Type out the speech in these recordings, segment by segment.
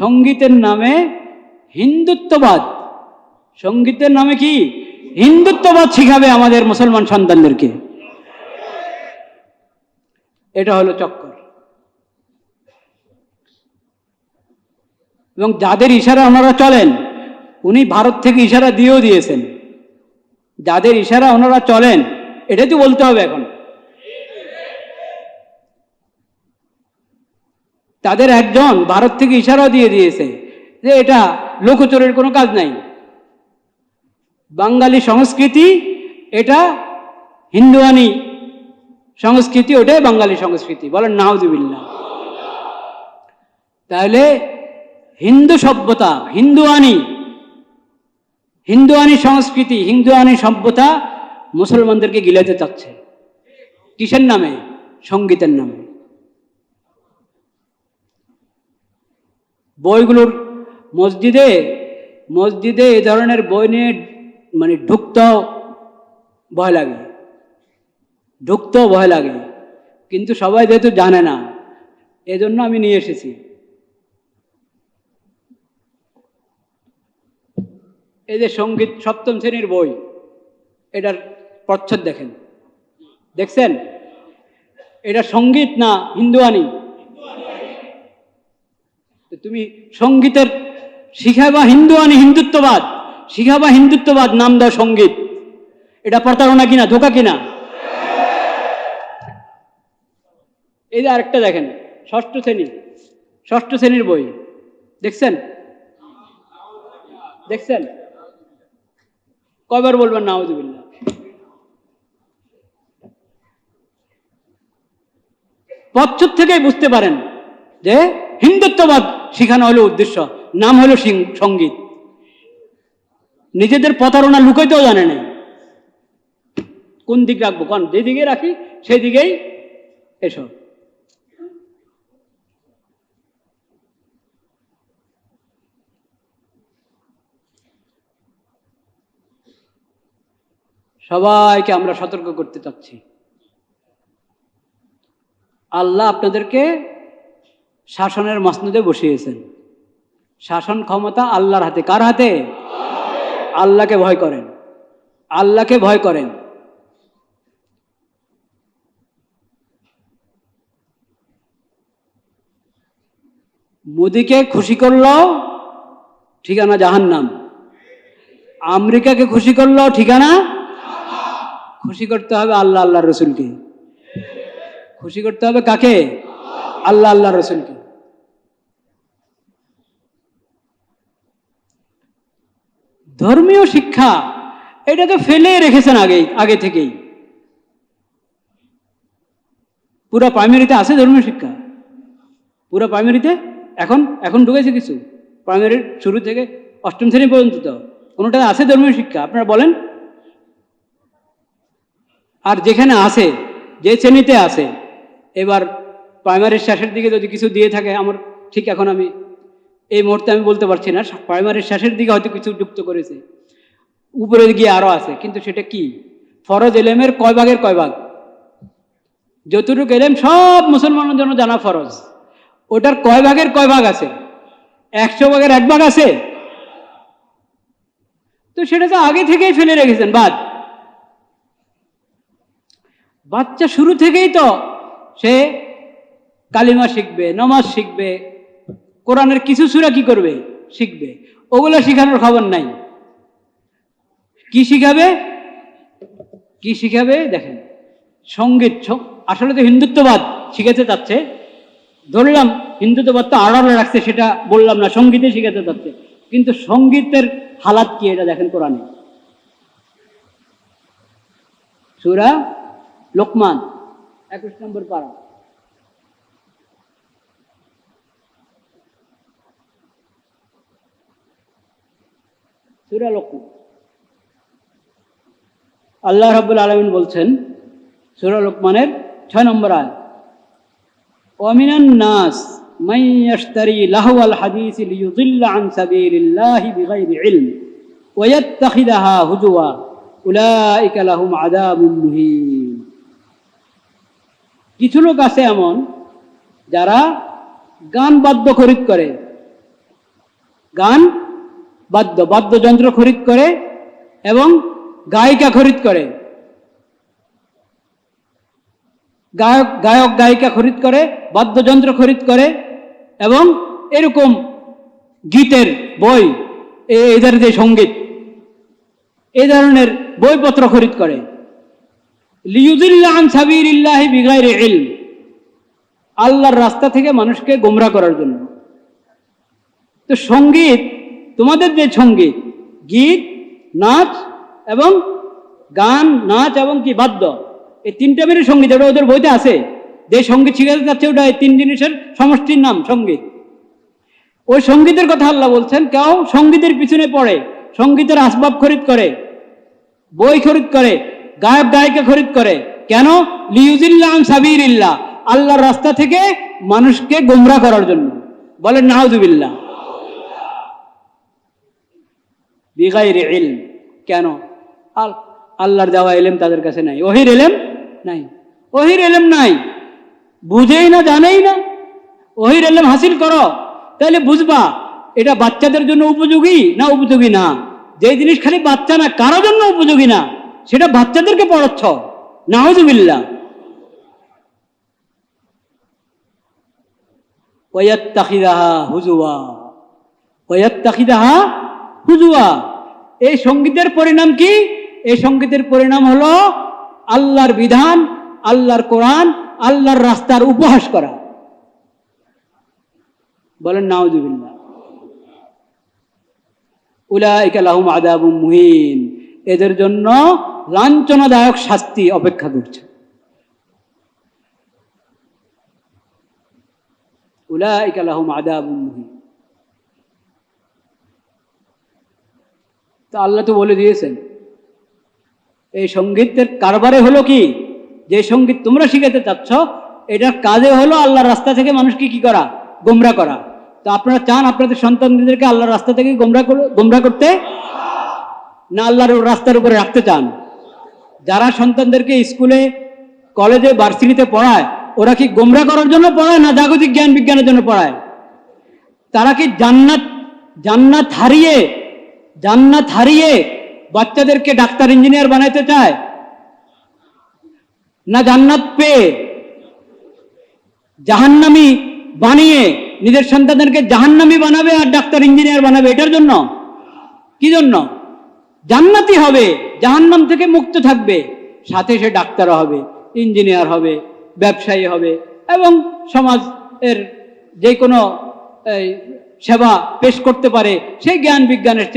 সঙ্গীতের নামে হিন্দুত্ববাদ। সঙ্গীতের নামে কি? হিন্দুত্ববাদ শিখাবে আমাদের মুসলমান সন্তানদেরকে। এটা হলো চক্কর। এবং যাদের ইশারা ওনারা চলেন, উনি ভারত থেকে ইশারা দিয়েও দিয়েছেন। যাদের ইশারা ওনারা চলেন, এটাই তো বলতে হবে এখন। তাদের একজন ভারত থেকে ইশারা দিয়ে দিয়েছে যে এটা লোকচরের কোনো কাজ নাই। বাঙালি সংস্কৃতি এটা হিন্দুয়ানি সংস্কৃতি, ওটাই বাঙালি সংস্কৃতি। বলেন, নাউজুবিল্লাহ। তাহলে হিন্দু সভ্যতা, হিন্দুয়ানি হিন্দুয়ানি সংস্কৃতি, হিন্দুয়ানি সভ্যতা মুসলমানদেরকে গিলাতে চাচ্ছে। কিসের নামে? সঙ্গীতের নামে। বইগুলোর মসজিদে মসজিদে এ ধরনের বই নিয়ে মানে ঢুকতেও ভয় লাগে। ঢুকতেও ভয় লাগে। কিন্তু সবাই যেহেতু জানে না, এজন্য আমি নিয়ে এসেছি। এই যে সংগীত সপ্তম শ্রেণির বই, এটার প্রচ্ছদ দেখেন। দেখছেন? এটা সংগীত না হিন্দুয়ানি? তুমি সঙ্গীতের শিখাবা আনি হিন্দুত্ববাদ। শিখাবা হিন্দুত্ববাদ, নাম দাও সংগীত। এটা প্রতারণা কিনা, ধোকা কিনা? এই যে আরেকটা দেখেন, ষষ্ঠ শ্রেণি। ষষ্ঠ শ্রেণির বই। দেখছেন? দেখছেন? কয়বার বলবেন নাউজুবিল্লাহ? পশ্চাৎ থেকেই বুঝতে পারেন যে হিন্দুত্ববাদ শিখানো হলো উদ্দেশ্য। নাম হলো সংগীত। নিজেদের প্রতারণা লুকাইতেও জানে না কোন দিক রাখব? কোন যেদিকে রাখি সেই দিকেই এসব সবাইকে আমরা সতর্ক করতে চাচ্ছি। আল্লাহ আপনাদেরকে শাসনের মসনদে বসিয়েছেন। শাসন ক্ষমতা আল্লাহর হাতে। কার হাতে? আল্লাহকে ভয় করেন। আল্লাহকে ভয় করেন। মোদিকে খুশি করল ঠিকানা জাহান্নাম। আমেরিকাকে খুশি করল ঠিকানা? খুশি করতে হবে আল্লাহ আল্লাহ রসুলকে। খুশি করতে হবে কাকে? আল্লাহ আল্লাহ রসুলকে। ধর্মীয় শিক্ষা এটা তো ফেলে রেখেছেন আগে আগে থেকেই। পুরো প্রাইমারিতে আছে ধর্মীয় শিক্ষা। পুরো প্রাইমারিতে এখন এখন ঢুকেছে কিছু। প্রাইমারির শুরু থেকে অষ্টম শ্রেণি পর্যন্ত তো। কোনোটা আছে ধর্মীয় শিক্ষা? আপনারা বলেন। আর যেখানে আছে, যে শ্রেণীতে আছে, এবার প্রাইমারির শেষের দিকে যদি কিছু দিয়ে থাকে, আমার ঠিক এখন আমি এই মুহূর্তে আমি বলতে পারছি না প্রাইমারির শেষের দিকে হয়তো কিছু যুক্ত করেছে। উপরে গিয়ে আরও আছে, কিন্তু সেটা কি? ফরজ এলেমের কয় ভাগের কয় ভাগ? যতটুকু এলেম, সব মুসলমানের জন্য জানা ফরজ। ওটার কয় ভাগের কয় ভাগ আছে? একশো ভাগের এক ভাগ আছে? তো সেটা তো আগে থেকেই ফেলে রেখেছেন, বাদ। বাচ্চা শুরু থেকেই তো সে কালিমা শিখবে, নমাজ শিখবে কোরআনের কিছু সুরা কি করবে? শিখবে। ওগুলো শিখানোর খবর নাই। কি শিখাবে? কি শিখাবে? দেখেন, সংগীত আসলে তো হিন্দুত্ববাদ শিখাতে চাচ্ছে ধরলাম, হিন্দুত্ববাদ তো আড়ালে রাখছে, সেটা বললাম না সঙ্গীতে শিখাতে চাচ্ছে কিন্তু সঙ্গীতের হালাত কি এটা দেখেন কোরআনে। সুরা লোকমান, একুশ নম্বর পারা। সুরা লোকমান আল্লাহ রাব্বুল আলমিন বলছেন সুরা লোকমানের ছয় নম্বর আয় ওয়ামিনান নাস من يشتري لهو الحديث ليضل عن سبيل الله بغير علم ويتخذها هزوا أولئك لهم عذاب مهين কিছু লোক আছে এমন যারা গান বাদ্য খরিদ করে গান বাদ্য, বাদ্যযন্ত্র খরিদ করে এবং গায়িকা খরিদ করে। গায়ক গায়ক, গায়িকা খরিদ করে, বাদ্যযন্ত্র খরিদ করে এবং এরকম গীতের বই এদের যে সংগীত এই ধরনের বইপত্র খরিদ করে। লিউজুল্লাহ সাবিরিল্লাহি বিগাইরে ইলম, আল্লাহর রাস্তা থেকে মানুষকে গোমরা করার জন্য। তো সংগীত তোমাদের যে সংগীত গীত, নাচ এবং গান, নাচ এবং কি বাদ্য, এই তিনটা মিলে সংগীত ওটা ওদের বইতে আছে, যে সংগীত শিখাতে যাচ্ছে ওটা এই তিন জিনিসের সমষ্টির নাম সংগীত ওই সঙ্গীতের কথা আল্লাহ বলছেন, কেউ সঙ্গীতের পিছনে পড়ে, সঙ্গীতের আসবাব খরিদ করে, বই খরিদ করে, গায়ক, গায়িকা খরিদ করে, কেন? লিউজিল্লাহ সাবিরিল্লাহ আল্লাহর রাস্তা থেকে মানুষকে গোমরা করার জন্য। বলেন নাউজুবিল্লাহ বিগাইরে ইলম। কেন? আল, আল্লাহর দেওয়া এলেম তাদের কাছে নাই। ওহির এলেম নাই। ওহির এলেম নাই। বুঝেই না, জানেই না। ওহির এলেম হাসিল করো। তাহলে বুঝবা, এটা বাচ্চাদের জন্য উপযোগী না উপযোগী না? যে জিনিস খালি বাচ্চা না কারোর জন্য উপযোগী না, সেটা বাচ্চাদেরকে পড়াচ্ছ। নাহজুবিল্লা ওয়াত্তাখিদাহা হুজুয়া ওয়াত্তাখিদাহা হুজুয়া, এই সঙ্গীতের পরিণাম কি? এই সঙ্গীতের পরিণাম হলো আল্লাহর বিধান, আল্লাহর কোরআন, আল্লাহর রাস্তার উপহাস করা। বলেন আদাবুম মুহিন। এদের জন্য লাঞ্ছনাদায়ক শাস্তি অপেক্ষা করছে। উলাইকা লাহুম আদাবুম মুহিন। তো আল্লাহ তো বলে দিয়েছেন। এই সঙ্গীতের কারবারে হলো কি? যে সংগীত তোমরা শিখাতে চাচ্ছ, এটার কাজে হলো আল্লাহর রাস্তা থেকে মানুষকে কি করা? গোমরা করা। তো আপনারা চান আপনাদের সন্তানদেরকে আল্লাহর রাস্তা থেকে গোমরা গোমরা করতে? না আল্লাহর রাস্তার উপরে রাখতে চান। যারা সন্তানদেরকে স্কুলে, কলেজে, ভার্সিটিতে পড়ায়, ওরা কি গোমরা করার জন্য পড়ায় না জাগতিক জ্ঞান বিজ্ঞানের জন্য পড়ায়? তারা কি জান্নাত জান্নাত হারিয়ে জান্নাত হারিয়ে বাচ্চাদেরকে ডাক্তার, ইঞ্জিনিয়ার বানাইতে চায়? না জান্নাত পেয়ে জাহান্নামি বানিয়ে নিজের সন্তানদেরকে জাহান্নামি বানাবে আর ডাক্তার, ইঞ্জিনিয়ার বানাবে? এটার জন্য? কি জন্য? জান্নাতি হবে, জাহান্নাম থেকে মুক্ত থাকবে, সাথে সে ডাক্তার হবে, ইঞ্জিনিয়ার হবে, ব্যবসায়ী হবে এবং সমাজ এর যে কোনো সেবা পেশ করতে পারে সেই জ্ঞান বিজ্ঞানের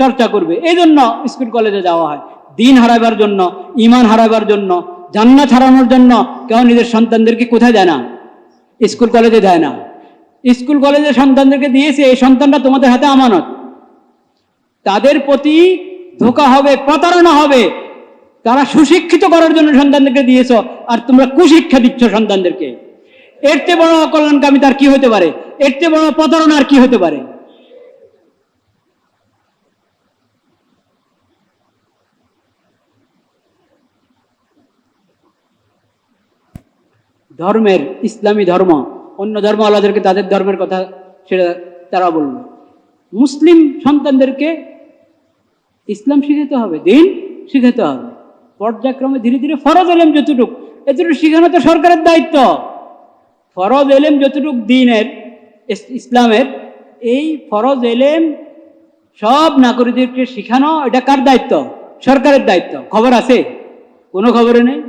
চর্চা করবে। এই জন্য স্কুল কলেজে যাওয়া হয়। দিন হারাবার জন্য ইমান হারাবার জন্য, জান্নাত হারানোর জন্য কেউ নিজের সন্তানদেরকে কোথায় দেয় না? স্কুল কলেজে দেয় না। স্কুল কলেজে সন্তানদেরকে দিয়েছে, এই সন্তানটা তোমাদের হাতে আমানত। তাদের প্রতি ধোকা হবে, প্রতারণা হবে। তারা সুশিক্ষিত করার জন্য সন্তানদেরকে দিয়েছ, আর তোমরা কুশিক্ষা দিচ্ছ সন্তানদেরকে। এর চেয়ে বড় অকল্যাণকামী তার কি হতে পারে? এর চেয়ে বড় প্রতারণা আর কি হতে পারে? ধর্মের ইসলামী ধর্ম, অন্য ধর্ম আলাদাদেরকে তাদের ধর্মের কথা সেটা তারা বলল। মুসলিম সন্তানদেরকে ইসলাম শিখাতে হবে, দিন শিখাতে হবে। পর্যায়ক্রমে ধীরে ধীরে ফরজ এলেম যতটুকু, এতটুকু শিখানো তো সরকারের দায়িত্ব। ফরজ এলেম যতটুক দিনের ইসলামের, এই ফরজ এলেম সব নাগরিকদেরকে শিখানো, এটা কার দায়িত্ব? সরকারের দায়িত্ব। খবর আছে? কোনো খবরে নেই?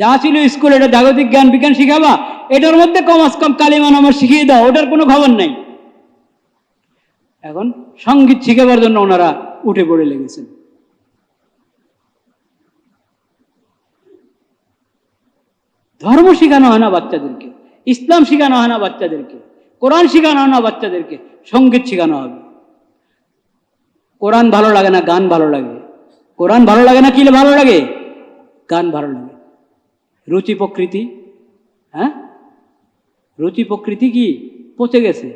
যা ছিল স্কুল, এটা জাগতিক জ্ঞান বিজ্ঞান শিখাবা? এটার মধ্যে কমাস কম কালিমা নামাজ শিখিয়ে দাও, ওটার কোনো খবর নেই। এখন সংগীত শিখাবার জন্য ওনারা উঠে পড়ে লেগেছেন। ধর্ম শেখানো হয় না বাচ্চাদেরকে, ইসলাম শেখানো হয় না বাচ্চাদেরকে, কোরআন শেখানো হয় না বাচ্চাদেরকে, সংগীত শেখানো হবে। কোরআন ভালো লাগে না, গান ভালো লাগে। কোরআন ভালো লাগে না, কি ভালো লাগে? গান ভালো লাগে। রুচি প্রকৃতি হ্যাঁ? রুচি প্রকৃতি কি? পচে গেছে।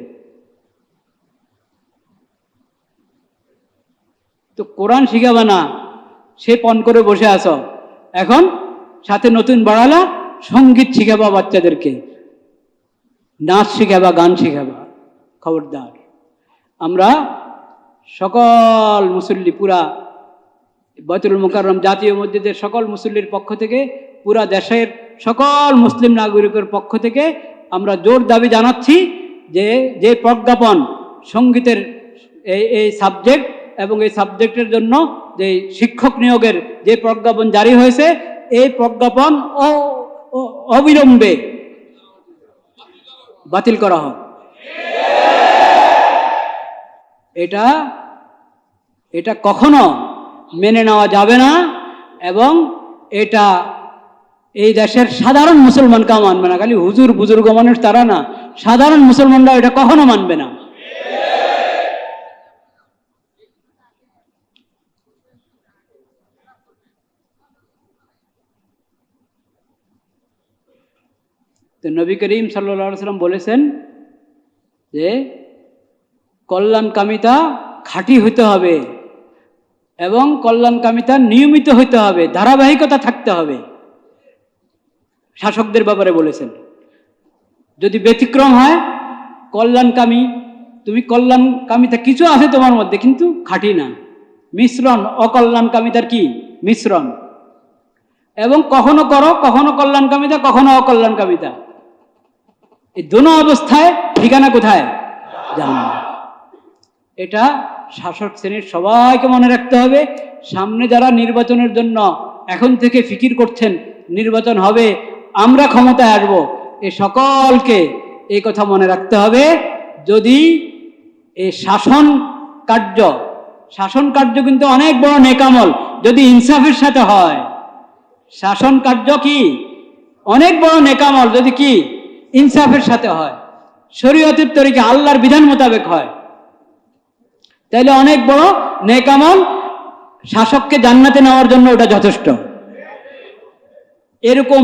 তো কোরআন শিখাবে না, সে পণ করে বসে আছো। এখন সাথে নতুন বাড়ালা সংগীত শিখাবা বাচ্চাদেরকে, নাচ শিখাবা, গান শিখাবা। খবরদার। আমরা সকল মুসল্লি, পুরা বয়তুল মুকাররম জাতীয় মসজিদের সকল মুসল্লির পক্ষ থেকে, পুরা দেশের সকল মুসলিম নাগরিকের পক্ষ থেকে আমরা জোর দাবি জানাচ্ছি যে যে প্রজ্ঞাপন সঙ্গীতের এই এই সাবজেক্ট এবং এই সাবজেক্টের জন্য যে শিক্ষক নিয়োগের যে প্রজ্ঞাপন জারি হয়েছে, এই প্রজ্ঞাপন ও- অবিলম্বে বাতিল করা হোক। এটা এটা কখনো মেনে নেওয়া যাবে না এবং এটা এই দেশের সাধারণ মুসলমান কেউ মানবে না। খালি হুজুর, বুজুর্গ মানুষ তারা না। সাধারণ মুসলমানরা এটা কখনো মানবে না। তো নবী করিম সাল্লা সাল্লাম বলেছেন যে, কল্যাণকামিতা খাঁটি হতে হবে এবং কল্যাণকামিতা নিয়মিত হতে হবে, ধারাবাহিকতা থাকতে হবে। শাসকদের ব্যাপারে বলেছেন। যদি ব্যতিক্রম হয়, কল্যাণকামী, তুমি কল্যাণকামিতা কিছু আছে তোমার মধ্যে, কিন্তু খাঁটি না। মিশ্রণ, অকল্যাণকামিতার কি? মিশ্রণ। এবং কখনো করো, কখনো কল্যাণকামিতা, কখনো অকল্যাণকামিতা। এই দোনো অবস্থায় ঠিকানা কোথায়? জাহান্নাম। এটা শাসক শ্রেণির সবাইকে মনে রাখতে হবে, সামনে যারা নির্বাচনের জন্য এখন থেকে ফিকির করছেন, নির্বাচন হবে, আমরা ক্ষমতায় আসব। এ সকলকে এই কথা মনে রাখতে হবে, যদি এই শাসন কার্য শাসন কার্য কিন্তু অনেক বড় নেকামল, যদি ইনসাফের সাথে হয়, শাসন কার্য কি? অনেক বড় নেকামল, যদি কি? ইনসাফের সাথে হয়। শরীয়তের তরিকে আল্লাহর বিধান মোতাবেক হয়। তাইলে অনেক বড় নেকামল শাসককে জান্নাতে নেওয়ার জন্য ওটা যথেষ্ট। এরকম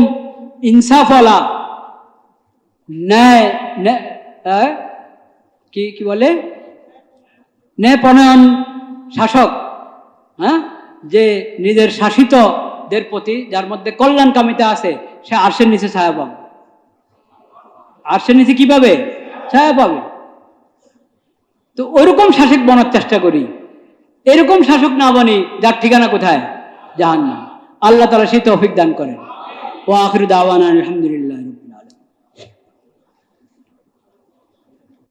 ইনসাফওয়ালা ন্যায়? কি কি বলে? ন্যায়পরায়ণ শাসক হ্যাঁ? যে নিজের শাসিতদের প্রতি, যার মধ্যে কল্যাণকামিতা আছে, সে আর্শের নিচে ছায়া আর্শের নিচে কি পাবে ছায়া পাবে। তো ওরকম শাসক বনার চেষ্টা করি। এরকম শাসক না বনি, যার ঠিকানা কোথায়? জাহান্নাম। আল্লাহ তালা সেই তৌফিক দান করেন। ও আখির দাওয়ান আলহামদুলিল্লাহ।